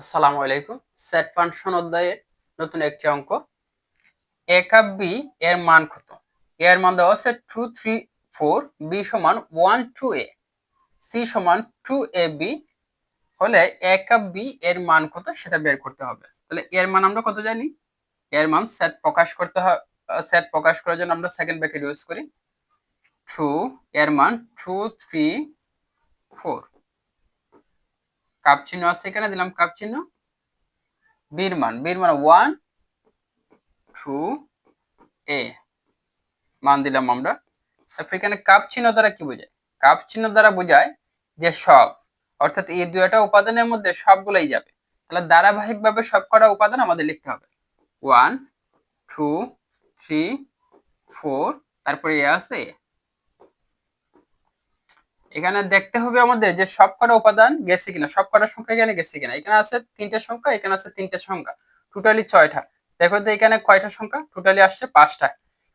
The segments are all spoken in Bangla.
আসসালামু আলাইকুম। সেট ফাংশন অধ্যায়ের নতুন একটি অঙ্ক। এ কাপ বি এর মান কত? এর মান দেওয়া আছে টু থ্রি ফোর বি সমান ওয়ান টু এ সি সমান টু এ বি হলে এ বি এর মান কত সেটা বের করতে হবে। তাহলে এর মান আমরা কত জানি? এর মান সেট প্রকাশ করতে হয়, সেট প্রকাশ করার জন্য আমরা সেকেন্ড ব্র্যাকেট ইউজ করি। টু এর মান টু থ্রি ফোর কাপ চিহ্ন আছে এখানে, দিলাম কাপ চিহ্ন। বির মান বির মান ওয়ান টু এ মান দিলাম আমরা। তারপর এখানে কাপ চিহ্ন দ্বারা কি বোঝায়? কাপ চিহ্ন দ্বারা বোঝায় যে সব, অর্থাৎ এই দুইটা উপাদানের মধ্যে সবগুলোই যাবে। তাহলে ধারাবাহিকভাবে সব কটা উপাদান আমাদের লিখতে হবে। ওয়ান টু থ্রি ফোর তারপরে এ আছে এখানে দেখতে হবে আমাদের যে সব কটা উপাদান গেছে কিনা, সব কটা সংখ্যা এখানে গেছে কিনা। এখানে আছে তিনটে সংখ্যা, এখানে আছে তিনটে সংখ্যা টোটালি ছয়টা। দেখো তো এখানে কয়টা সংখ্যা? টোটালি আসছে পাঁচটা।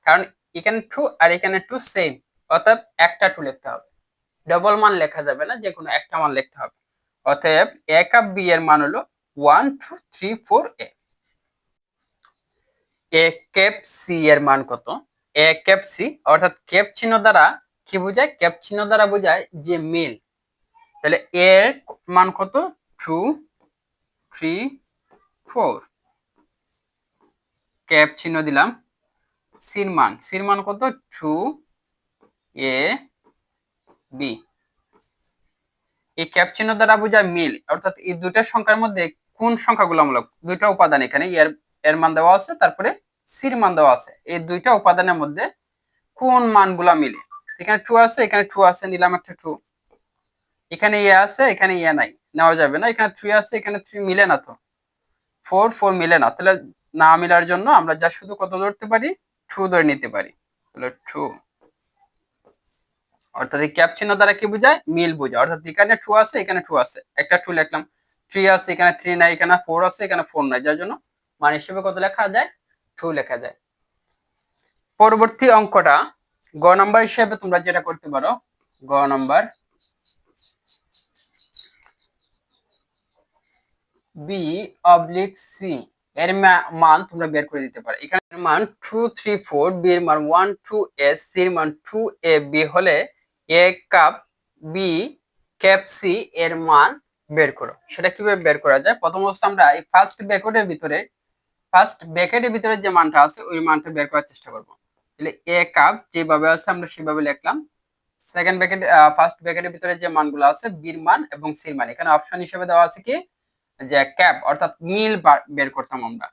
কারণ এখানে টু আর এখানে টু সেম অতএব একটা টু লিখতে হবে। ডবল মান লেখা যাবে না যে কোনো একটা মান লিখতে হবে। অতএব এ কাপ বি এর মান হলো one two three four A A cap C এর মান কত? এ কেপ সি অর্থাৎ কেপ চিহ্ন দ্বারা কি বোঝায়? ক্যাপ চিহ্ন দ্বারা বোঝায় যে মিল তাহলে এর মান কত? টু থ্রি ফোর ক্যাপ চিহ্ন দিলাম। সির মান। সির মান কত? টু এ বি এই ক্যাপ চিহ্ন দ্বারা বোঝায় মিল অর্থাৎ এই দুইটা সংখ্যার মধ্যে কোন সংখ্যাগুলোমূলক দুইটা উপাদান এখানে। এর এর মান দেওয়া আছে, তারপরে সির মান দেওয়া আছে। এই দুইটা উপাদানের মধ্যে কোন মানগুলা মিলে? এখানে টু আছে, এখানে টু আছে, নিলাম একটা টু এখানে ইয়ে আছে, এখানে ইয়ে নাই, নেওয়া যাবে না। এখানে থ্রি আছে, এখানে থ্রি মিলে না তো। ফোর ফোর মিলে না। তাহলে না মিলার জন্য আমরা যা শুধু কত ধরতে পারি? ট্রু ধরে নিতে পারি। তাহলে ট্রু অর্থাৎ এই ক্যাপ চিহ্ন দ্বারা কি বোঝায়? মিল বোঝায়। অর্থাৎ এখানে টু আছে, এখানে টু আছে। একটা টু লিখলাম। থ্রি আছে, এখানে থ্রি নাই, এখানে ফোর আছে, এখানে ফোর নাই। যার জন্য মান হিসেবে কত লেখা যায়? টু লেখা যায়। পরবর্তী অঙ্কটা গ নাম্বার হিসেবে তোমরা যেটা করতে পারো, গ নাম্বার বি অবলিক সি এর মান তোমরা বের করে দিতে পারো। এখানে মান টু থ্রি ফোর বি এর মান ওয়ান টু এস সি এর মান টু এ বি হলে A cup B cap C এর মান বের করো। সেটা কীভাবে বের করা যায়? প্রথম অবস্থা আমরা এই ফার্স্ট ব্যাকেটের ভিতরে ফার্স্ট ব্যাকেটের ভিতরে যে মানটা আছে, ওই মানটা বের করার চেষ্টা করব। তাহলে এ কাপ যেভাবে আছে আমরা সেভাবে লিখলাম। সেকেন্ড ব্যাকেট ফার্স্ট ব্যাকেটের ভিতরে যে মানগুলো আছে বির মান এবং সির মান। এখানে অপশন হিসেবে দেওয়া আছে কি? যে ক্যাপ অর্থাৎ মিল বের করতাম আমরা।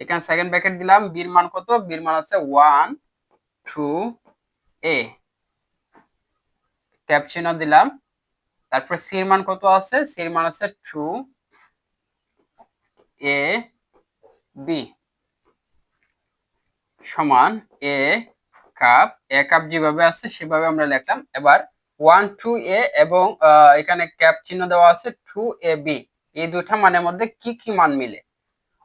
এখানে সেকেন্ড ব্যাকেট দিলাম বির মান কত? বির মান আছে ওয়ান টু এ ক্যাপ চিহ্ন দিলাম। তারপর সির মান কত আছে? সির মান আছে টু এ বি সমান এ কাপ এ কাপ যেভাবে আছে সেভাবে আমরা লিখলাম। এবার ওয়ান টু এ এবং এখানে ক্যাপ চিহ্ন দেওয়া আছে টু এ বি এই দুটা মানের মধ্যে কি কি মান মিলে?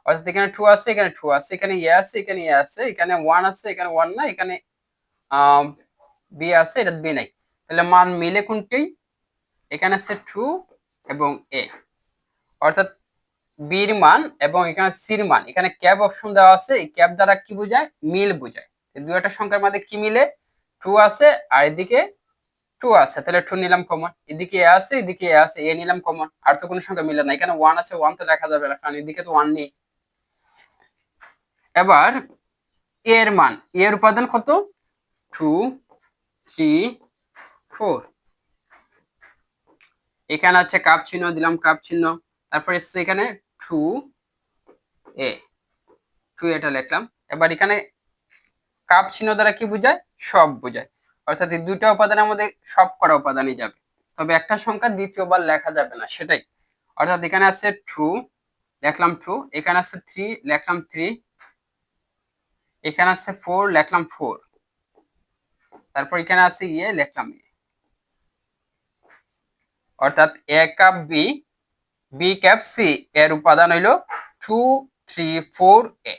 অর্থাৎ এখানে টু আছে, এখানে টু আছে, এখানে এ আছে, এখানে এ আছে, এখানে ওয়ান আছে, এখানে ওয়ান না এখানে বি আছে, এটা বি নাই। তাহলে মান মিলে কোনটি? এখানে আছে টু এবং এ অর্থাৎ বির মান এবং এখানে সির মান। এখানে ক্যাব অপশন দেওয়া আছে, এই ক্যাব দ্বারা কি বোঝায়? মিল বোঝায়। দুই একটা সংখ্যার মধ্যে কি মিলে? টু আছে, আর এদিকে টু আছে। তাহলে টু নিলাম কমন এদিকে এ আছে, এদিকে এ আছে এ নিলাম কমন আর তো কোনো সংখ্যা মিলে না। এখানে ওয়ান আছে ওয়ান তো দেখা যাবে না, কারণ এদিকে তো ওয়ান নেই। এবার এর মান। এর উপাদান কত? টু থ্রি ফোর এখানে আছে কাপ চিহ্ন, দিলাম কাপ চিহ্ন। তারপর এসছে এখানে টু এ টু এটা লিখলাম। এবার এখানে কাপ চিহ্ন দ্বারা কি বোঝায়? সব বোঝায়। অর্থাৎ এই দুইটা উপাদানের মধ্যে সব করা উপাদানই যাবে। তবে একটা সংখ্যা দ্বিতীয়বার লেখা যাবে না, সেটাই। অর্থাৎ এখানে আছে ট্রু লেখলাম ট্রু এখানে আছে থ্রি লেখলাম থ্রি এখানে আছে ফোর লেখলাম ফোর তারপর এখানে আছে ইয়ে লেখলাম ইয়ে। অর্থাৎ A cup B B cap C এর উপাদান হইল টু থ্রি ফোর এ